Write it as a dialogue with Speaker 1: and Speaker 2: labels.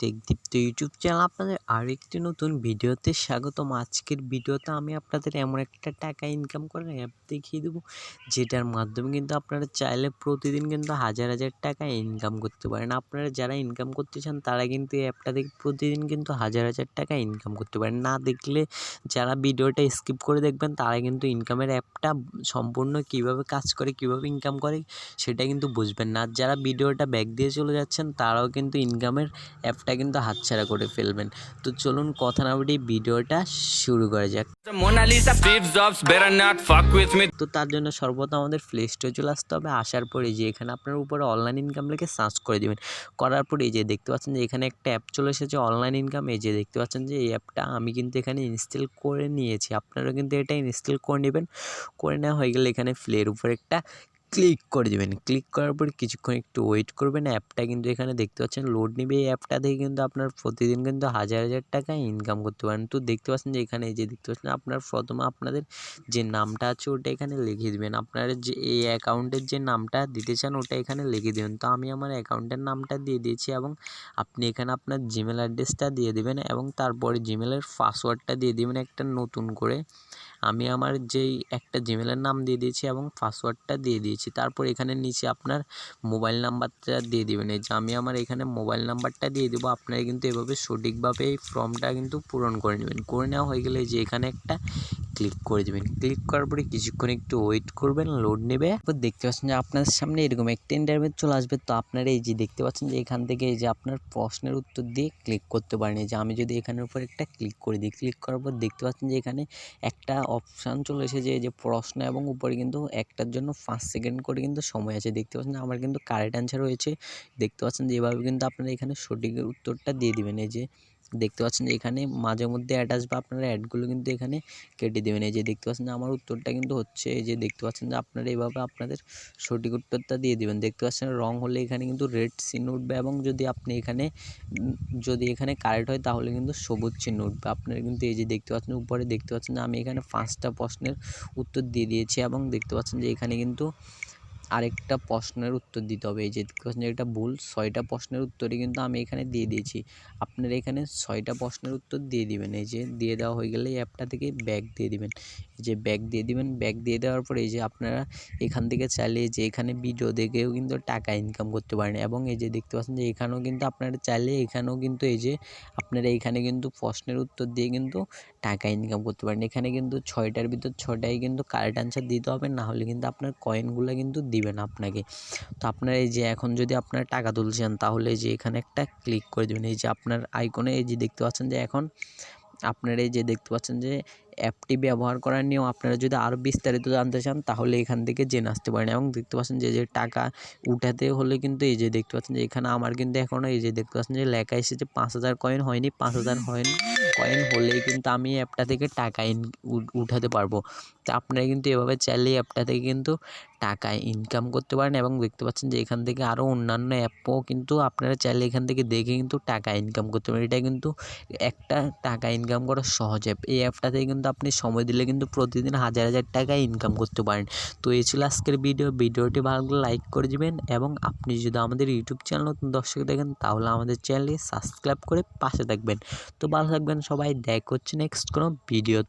Speaker 1: টেকদীপ্ত YouTube channel আপনাদের আরেকটি নতুন ভিডিওতে স্বাগতম। আজকের ভিডিওতে আমি আপনাদের এমন একটা টাকা ইনকাম করার অ্যাপ দেখিয়ে দেবো, যেটার মাধ্যমে কিন্তু আপনারা চাইলে প্রতিদিন কিন্তু হাজার হাজার টাকা ইনকাম করতে পারেন। আপনারা যারা ইনকাম করতে চান, তারা কিন্তু এই অ্যাপটা দেখে প্রতিদিন কিন্তু হাজার হাজার টাকা ইনকাম করতে পারেন। না দেখলে যারা ভিডিওটা স্কিপ করে দেখবেন, তারা কিন্তু ইনকামের অ্যাপটা সম্পূর্ণ কীভাবে কাজ করে, কীভাবে ইনকাম করে, সেটা কিন্তু বুঝবেন না। যারা ভিডিওটা ব্যাক দিয়ে চলে যাচ্ছেন, তারাও কিন্তু ইনকামের অ্যাপটা কিন্তু হাতছাড়া করে ফেলবেন। তো চলুন কথা না বলি ভিডিওটা শুরু করা যাক. তো তার জন্য সর্বপ্রথম আমাদের প্লে স্টোরে চলে আসতে হবে। আসার পরে যে এখানে আপনার উপরে অনলাইন ইনকাম লিখে সার্চ করে দেবেন। করার পরে এই যে দেখতে পাচ্ছেন যে এখানে একটা অ্যাপ চলে এসেছে অনলাইন ইনকাম এই যে দেখতে পাচ্ছেন যে এই অ্যাপটা আমি কিন্তু এখানে ইনস্টল করে নিয়েছি। আপনারা কিন্তু এটা ইনস্টল করে নেবেন। করে নেওয়া হয়ে গেলে এখানে প্লের উপর একটা ক্লিক করে দেবেন। ক্লিক করার পর কিছুক্ষণ একটু ওয়েট করবেন। অ্যাপটা কিন্তু এখানে দেখতে পাচ্ছেন লোড নেবে। এই অ্যাপটা থেকে কিন্তু আপনার প্রতিদিন কিন্তু হাজার হাজার টাকা ইনকাম করতে পারেন। তো দেখতে পাচ্ছেন যে এখানে যে দেখতে পাচ্ছেন, আপনার প্রথমে আপনাদের যে নামটা আছে ওটা এখানে লিখে দেবেন। আপনার যে এই অ্যাকাউন্টের যে নামটা দিতে চান, ওটা এখানে লিখে দেবেন। তো আমি আমার অ্যাকাউন্টের নামটা দিয়ে দিয়েছি এবং আপনি এখানে আপনার জিমেল অ্যাড্রেসটা দিয়ে দেবেন এবং তারপরে জিমেলের পাসওয়ার্ডটা দিয়ে দেবেন একটা নতুন করে। আমি আমার যেই একটা জিমেলের নাম দিয়ে দিয়েছি এবং পাসওয়ার্ডটা দিয়ে দিয়েছি। তারপর এখানে নিচে আপনার মোবাইল নাম্বারটা দিয়ে দেবেন। এই যে আমি আমার এখানে মোবাইল নাম্বারটা দিয়ে দেবো, আপনারা কিন্তু এভাবে সঠিকভাবে এই ফর্মটা কিন্তু পূরণ করে নেবেন। করে নেওয়া হয়ে গেলে যে এখানে একটা ক্লিক করে দেবেন। ক্লিক করার পরে কিছুক্ষণ একটু ওয়েট করবেন লোড নেবে। তারপর দেখতে পাচ্ছেন যে আপনার সামনে এরকম একটা ইন্টারভিউ চলে আসবে। তো আপনারা এই যে দেখতে পাচ্ছেন যে এখান থেকে এই যে আপনার প্রশ্নের উত্তর দিয়ে ক্লিক করতে পারেন। যে আমি যদি এখানের উপর একটা ক্লিক করে দিই ক্লিক করার পর দেখতে পাচ্ছেন যে এখানে একটা অপশান চলে এসেছে যে প্রশ্ন এবং উপরে কিন্তু একটার জন্য পাঁচ সেকেন্ড করে কিন্তু সময় আছে। দেখতে পাচ্ছেন যে আমার কিন্তু কারেক্ট অ্যান্সার রয়েছে দেখতে পাচ্ছেন যে এভাবে কিন্তু আপনারা এখানে সঠিক উত্তরটা দিয়ে দিবেন। এই যে দেখতে পাচ্ছেন যে এখানে মাঝে মধ্যে অ্যাড আসবে আপনারা অ্যাডগুলো কিন্তু এখানে কেটে দেবেন। এই যে দেখতে পাচ্ছেন যে আমার উত্তরটা কিন্তু হচ্ছে, এই যে দেখতে পাচ্ছেন যে আপনারা এভাবে আপনাদের সঠিক উত্তরটা দিয়ে দেবেন। দেখতে পাচ্ছেন রং হলে এখানে কিন্তু রেড চিহ্ন উঠবে এবং যদি আপনি এখানে, যদি এখানে কারেক্ট হয় তাহলে কিন্তু সবুজ চিহ্ন উঠবে। আপনারা কিন্তু এই যে দেখতে পাচ্ছেন উপরে দেখতে পাচ্ছেন যে আমি এখানে পাঁচটা প্রশ্নের উত্তর দিয়ে দিয়েছি এবং দেখতে পাচ্ছেন যে এখানে কিন্তু আরেকটা প্রশ্নের উত্তর দিতে হবে। এই যে যে এটা ভুল, ছয়টা প্রশ্নের উত্তরই কিন্তু আমি এখানে দিয়ে দিয়েছি। আপনারা এখানে ছয়টা প্রশ্নের উত্তর দিয়ে দিবেন। এই যে দিয়ে দেওয়া হয়ে গেলে অ্যাপটা থেকে ব্যাক দিয়ে দিবেন। এই যে ব্যাক দিয়ে দিবেন ব্যাক দিয়ে দেওয়ার পরে এই যে আপনারা এখান থেকে চাইলে যে এখানে ভিডিও দেখেও কিন্তু টাকা ইনকাম করতে পারেন এবং এই যে দেখতে পাচ্ছেন যে এখানেও কিন্তু আপনারা চাইলে এখানেও কিন্তু এই যে আপনারা এখানে কিন্তু প্রশ্নের উত্তর দিয়ে কিন্তু টাকা ইনকাম করতে পারেন। এখানে কিন্তু ছয়টার ভিতর ছটাই কিন্তু কারেক্ট অ্যান্সার দিতে হবে, না হলে কিন্তু আপনার কয়েনগুলো কিন্তু দিবে না আপনাকে। তো আপনার এই যে এখন যদি আপনার টাকা তুলছেন, তাহলে যে এখানে একটা ক্লিক করে দেবেন। এই যে আপনার আইকনে এই যে দেখতে পাচ্ছেন যে এখন আপনার এই যে দেখতে পাচ্ছেন যে অ্যাপটি ব্যবহার করার নিয়েও আপনারা যদি আরও বিস্তারিত জানতে চান, তাহলে এখান থেকে জেনে আসতে পারেন। এবং দেখতে পাচ্ছেন যে যে টাকা উঠাতে হলে কিন্তু এই যে দেখতে পাচ্ছেন যে, এখানে আমার কিন্তু এখনও এই যে দেখতে পাচ্ছেন যে লেখা এসেছে পাঁচ হাজার কয়েন হয়নি, পাঁচ হাজার হয়নি কয়েন হলেই কিন্তু আমি অ্যাপটা থেকে টাকা ইন উঠাতে পারব। তা আপনারা কিন্তু এভাবে চাইলে এই অ্যাপটা থেকে কিন্তু টাকা ইনকাম করতে পারেন এবং দেখতে পাচ্ছেন যে এখান থেকে আরও অন্যান্য অ্যাপও কিন্তু আপনারা চাইলে এখান থেকে দেখে কিন্তু টাকা ইনকাম করতে পারেন। এটা কিন্তু একটা টাকা ইনকাম করা সহজ অ্যাপ এই অ্যাপটা থেকে কিন্তু আপনি সময় দিলে কিন্তু প্রতিদিন হাজার হাজার টাকা ইনকাম করতে পারেন। তো এই ছিল আজকের ভিডিও ভিডিওটি ভালো লাইক করে দিবেন এবং আপনি যদি আমাদের ইউটিউব চ্যানেল নতুন দর্শক দেখেন, তাহলে আমাদের চ্যানেলটি সাবস্ক্রাইব করে পাশে থাকবেন। তো ভালো থাকবেন সবাই। দেখ হচ্ছে নেক্সট কোনো ভিডিওতে